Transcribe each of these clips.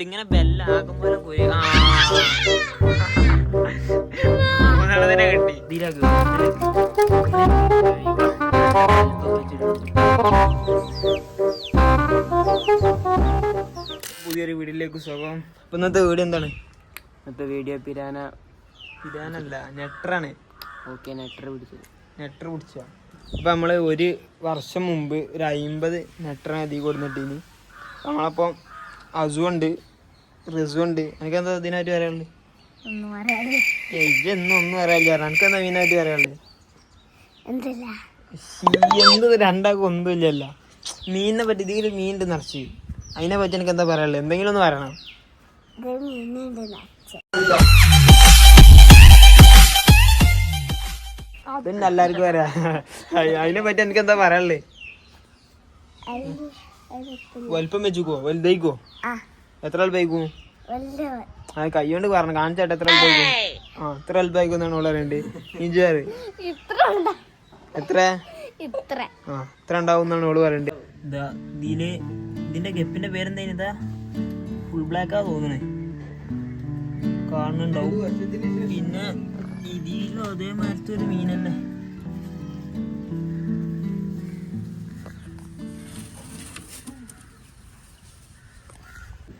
ഇങ്ങനെ ബെല്ലാകും പോലെ പോയി ആ. മൂന്നെണ്ണത്തിനെ കിട്ടി. ഇതിലാക്ക്, പുതിയൊരു വീടിലേക്ക് സുഖം അപ്പൊ ഇന്നത്തെ വീട് എന്താണ്? ഇന്നത്തെ വീഡിയോ പിരാന പിരാനല്ല നെട്ടറാണ് ഓക്കെ നെറ്റർ പിടിച്ചത് നെട്ടർ പിടിച്ച. അപ്പൊ നമ്മൾ ഒരു വർഷം മുമ്പ് ഒരു അയിമ്പത് നെട്ടറിന് അധികം കൊടുത്തിട്ടിനി നമ്മളപ്പം അസു ഉണ്ട് റിസു ഉണ്ട് എനിക്കെന്താ ഇതിനായിട്ട് പറയാനുള്ളത് ഒന്നും അറിയാതെ ഇതൊന്നും ഒന്നും അറിയില്ല എനിക്കെന്താ പറയാനുള്ളത് എന്തല്ല? എന്ത് രണ്ടാക്കും ഒന്നുമില്ലല്ല മീനിനെ പറ്റി ഇതിൽ മീനുണ്ട് നിറച്ച്. അതിനെ പറ്റി എനിക്ക് എന്താ പറയാനുള്ളത് എന്തെങ്കിലും ഒന്ന് പറയണം. അതന്നെ എല്ലാവർക്കും പറയാം. അതിനെ പറ്റി എനിക്ക് എന്താ പറയാനുള്ളത് വലുപ്പം വെച്ചുക്കോ? വലുതായിക്കോ? എത്ര വലുതായിക്കോ വലിയ ആ കൈ കൊണ്ട് പറഞ്ഞു കാണിച്ചാട്ടെ എത്ര വലുതായിക്കോ ആ എത്ര വലുതായിക്കോ എന്നാണ് പറയണ്ട്. ഇഞ്ചാറ് ഇത്ര എത്ര? ആ എത്ര ഉണ്ടാവും എന്നാണ് ഓൾ പറയണ്ടത് ഇതിൽ ഇതിന്റെ ഗപ്പിന്റെ പേരെന്താ ഫുൾ ബ്ലാക്കാ തോന്നണേ. കാണുന്നുണ്ടാവും. പിന്നെ ഇതിലും അതേ ഒരു മീൻ തന്നെ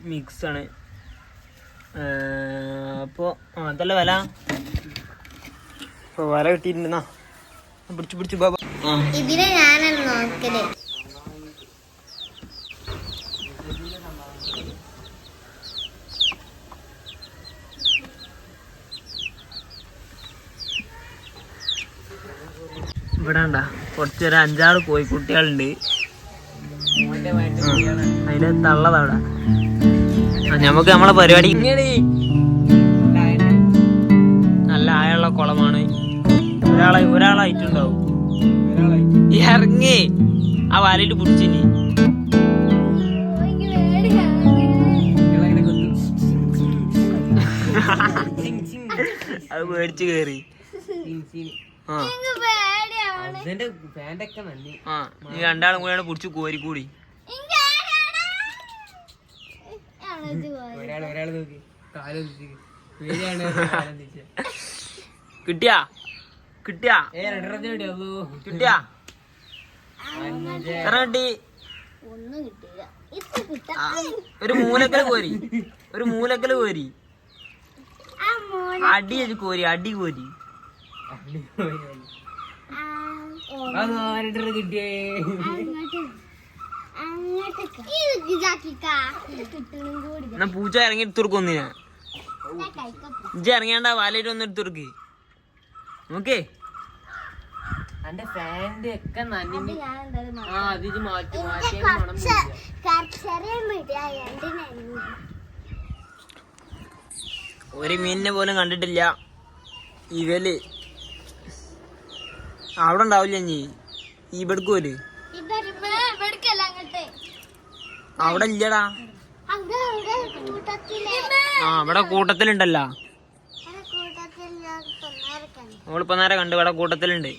മിക്സ് ആണ് അപ്പോൾ അതല്ല വില? ഇപ്പോൾ വില കിട്ടിയിട്ടുണ്ടെന്നാ. പിടിച്ചു പിടിച്ചു ബാബ ഇതിനെ ഞാനാണ് നോക്കൽ. ഇവിടെ ഉണ്ടാ കുറച്ചൊരു അഞ്ചാറ് കോഴിക്കുട്ടികളുണ്ട്. അതിന്റെ തള്ളതവിടെ. നമുക്ക് നമ്മളെ പരിപാടി നല്ല ആയുള്ള കുളമാണ്. ഒരാളായി ഒരാളായിട്ടുണ്ടാവും. ഇറങ്ങി. ആ വലയിട്ട് പിടിച്ചിനി അത് മേടിച്ചു കേറി. ആ. നീ രണ്ടാളും കൂടെയാണ് പിടിച്ച് കോരി ഒരാൾ ഒരാൾ നോക്കി. കാലം കിട്ടിയാ? കിട്ടിയാ? കിട്ടിയാ? എത്ര കിട്ടി? ഒന്നും കിട്ടിയില്ല. ഇത് കിട്ടാ. ഒരു മൂലക്കൽ കോരി. ഒരു മൂലക്കൽ കോരി. ആ മോനെ. അടി അത് കോരി അടി കോരി. കിട്ടിയേ അങ്ങോട്ട് അങ്ങോട്ട് ഇത് ഇതാക്കിക്കാ ഇത് കിട്ടണം കൂടി എന്നാ പൂച്ച ഇറങ്ങി എടുത്തുറുക്കും ഒന്നിനെ ഞാൻ. ഇജ്ജ് ഇറങ്ങിയാണ്ട വാലയിട്ട് ഒന്ന് എടുത്തുറുക്ക് നോക്കേ. ഒക്കെ എന്തായാലും ആ മാറ്റി മാറ്റി ഒരു മീനിനെ പോലും കണ്ടിട്ടില്ല. ഇവൽ. അവിടെ ഉണ്ടാവില്ല ഇനി. ഇവിടെ ഇവിടക്കല്ല അങ്ങോട്ട്. അവിടെ ഇല്ലടാ ആ ഇവിടെ കൂട്ടത്തിലുണ്ടല്ലോ. നമ്മളിപ്പോ നേരെ കണ്ടു ഇവിടെ കൂട്ടത്തിലുണ്ട്.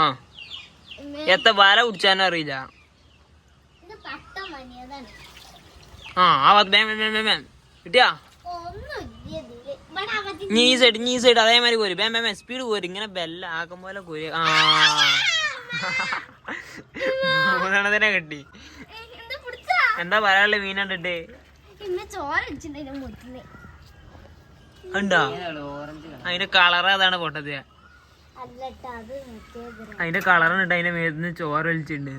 ആ. എത്ര വല കുടിച്ചാനും അറിയില്ല. ആ ആ കിട്ടിയാ? നീ സൈഡ് നീ സൈഡ് അതേമാതിരി കോരി ബേം ബേം സ്പീഡ് കോരി ഇങ്ങനെ ബെല്ല ആക്കും പോലെ കോരി ആ മൂന്നെണ്ണത്തിനെ കിട്ടി. എന്താ പറയാനുള്ള മീൻ കണ്ടിട്ട്? ഉണ്ടോ? ഓറഞ്ച് അതിന്റെ കളർ അതാണ് പൊട്ടത് അല്ലട്ടോ അത് മറ്റേത് അതിന്റെ കളറിന് ഇട്ട് അതിന്റെ മേത്തുനിന്ന് ചോര വലിച്ചിട്ടുണ്ട്.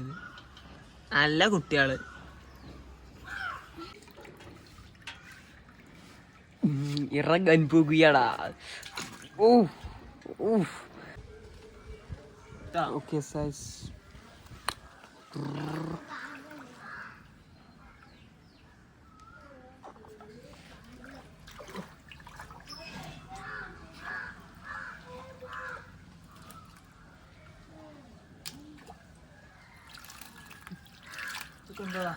നല്ല കുട്ടികൾ. ഇറങ്ങാൻ പോകുകയാടാ. ഓ ഓക്കെ സൈസ് കൊണ്ടുപോവാ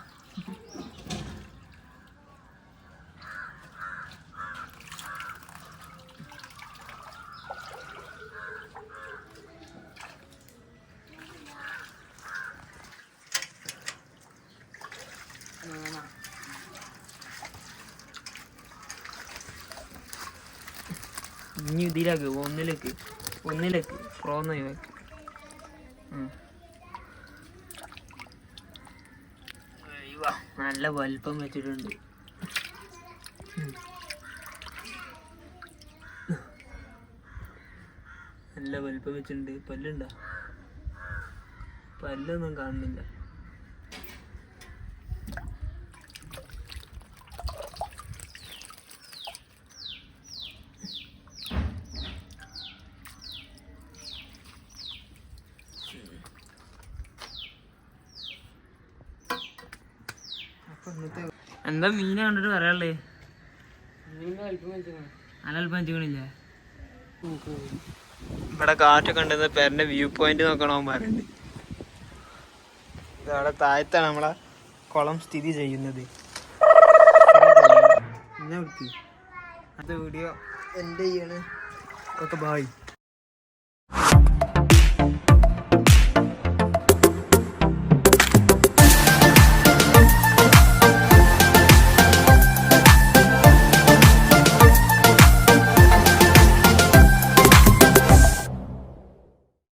ഇനി ഇതിലേക്ക് ഒന്നിലേക്ക് ഒന്നിലേക്ക് പ്രോന്നോയി വെക്ക് നല്ല വലുപ്പം വെച്ചിട്ടുണ്ട്. നല്ല വലുപ്പം വെച്ചിട്ടുണ്ട്. പല്ലുണ്ടോ? പല്ലൊന്നും കാണുന്നില്ല. എന്താ മീനെ കണ്ടിട്ട് പറയാനുള്ളേ? അലൽപ്പം വെച്ചിക്കണില്ലേ ഇവിടെ കാറ്റൊക്കെ ഉണ്ടെന്ന് പേരന്റെ വ്യൂ പോയിന്റ് നോക്കണോ പറയുന്നുണ്ട് ഇത് അവിടെ താഴത്താണ് നമ്മളെ കുളം സ്ഥിതി ചെയ്യുന്നത്. അടുത്ത വീഡിയോ എന്റെ ചെയ്യാണ്. Okay bye